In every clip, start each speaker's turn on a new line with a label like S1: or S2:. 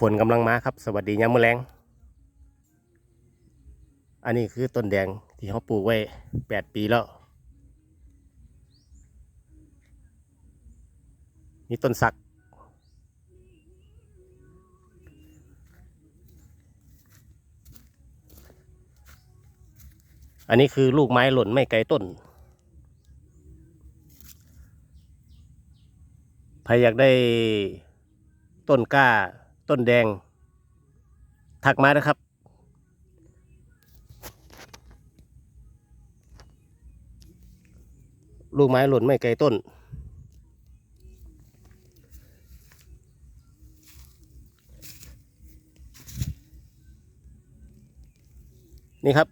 S1: ฝนกำลังมาครับ สวัสดียามมื้อแรงอันนี้คือต้นแดงที่เขาปลูกไว้แปดปีแล้วมีต้นสัก อันนี้คือลูกไม้หล่นไม่ไกลต้น ใครอยากได้ต้นกล้า ต้นแดงทักมานะครับ ลูกไม้หล่นไม่ไกลต้น นี่ครับ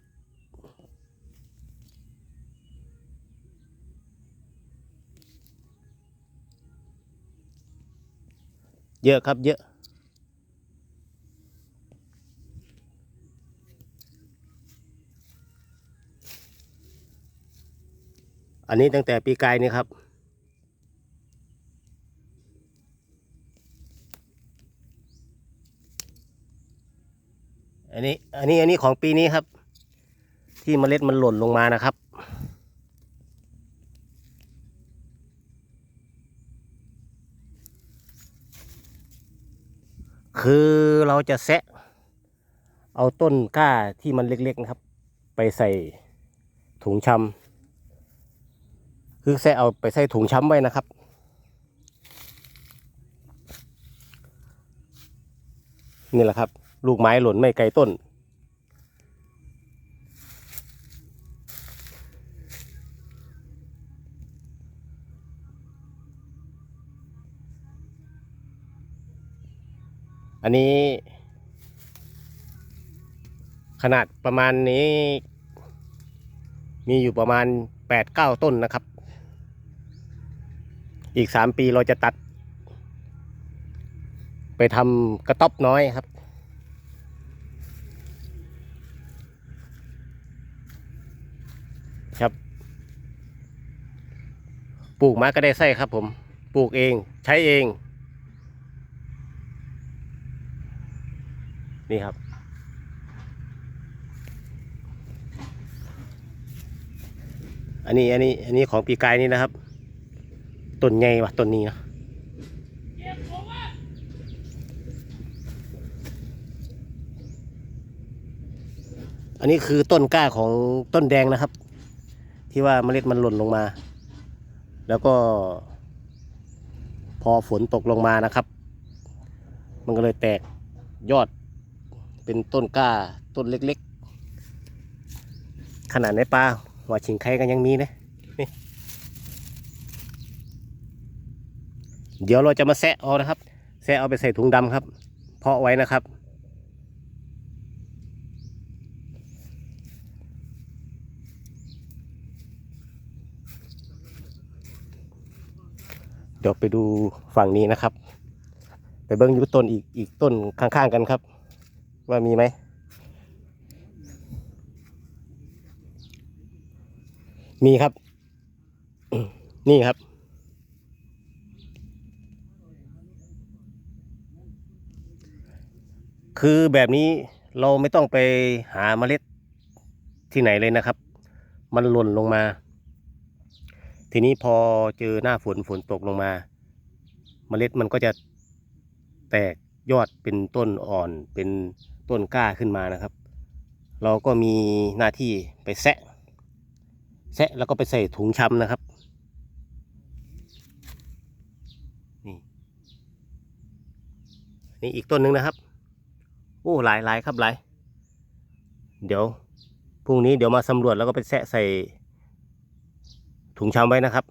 S1: เยอะครับเยอะ อันนี้ตั้งแต่ปีกายนี่ครับ อันนี้อันนี้อันนี้ของปีนี้ครับ ที่เมล็ดมันหล่นลงมานะครับคือเราจะแซะเอาต้นกล้าที่มันเล็กๆนะครับ ไปใส่ถุงชำ คือแซะเอาไปใส่ถุงช้ำไว้นะครับ นี่แหละครับ ลูกไม้หล่นไม่ไกลต้น อันนี้ ขนาดประมาณนี้ มีอยู่ประมาณแปดเก้าต้นนะครับ อีกสามปีเราจะตัด ไปทำกระต๊อบน้อยครับ ครับ ปลูกมาก็ได้ไส้ครับผม ปลูกเองใช้เอง นี่ครับอันนี้อันนี้อันนี้ของปีกายนี่นะครับ ต้นใหญ่วะต้นนี้นะอันนี้คือต้นกล้าของต้นแดงนะครับ ที่ว่าเมล็ดมันหล่นลงมา แล้วก็ พอฝนตกลงมานะครับ มันก็เลยแตกยอดเป็นต้นกล้าต้นเล็กๆ ขนาดในป่าหัวชิงไข่กันยังมีนะนี่ เดี๋ยวเราจะมาแซะเอานะครับ แซะเอาไปใส่ถุงดำครับ เพาะไว้นะครับ เดี๋ยวไปดูฝั่งนี้นะครับ ไปเบิ้งยุต้นอีกอีกต้นข้างๆกันครับ ว่ามีไหม มีครับ นี่ครับ คือแบบนี้เราไม่ต้องไปหาเมล็ดที่ไหนเลยนะครับ มันหล่นลงมา ทีนี้พอเจอหน้าฝนฝนตกลงมา เมล็ดมันก็จะแตกยอดเป็นต้นอ่อนเป็นต้นกล้าขึ้นมานะครับ เราก็มีหน้าที่ไปแซะแซะแล้วก็ไปใส่ถุงชำนะครับนี่นี่อีกต้นหนึ่งนะครับ โอ้หลายหลายครับหลายเดี๋ยวพรุ่งนี้เดี๋ยวมาสำรวจแล้วก็ไปแสะใส่ถุงชามไว้นะครับ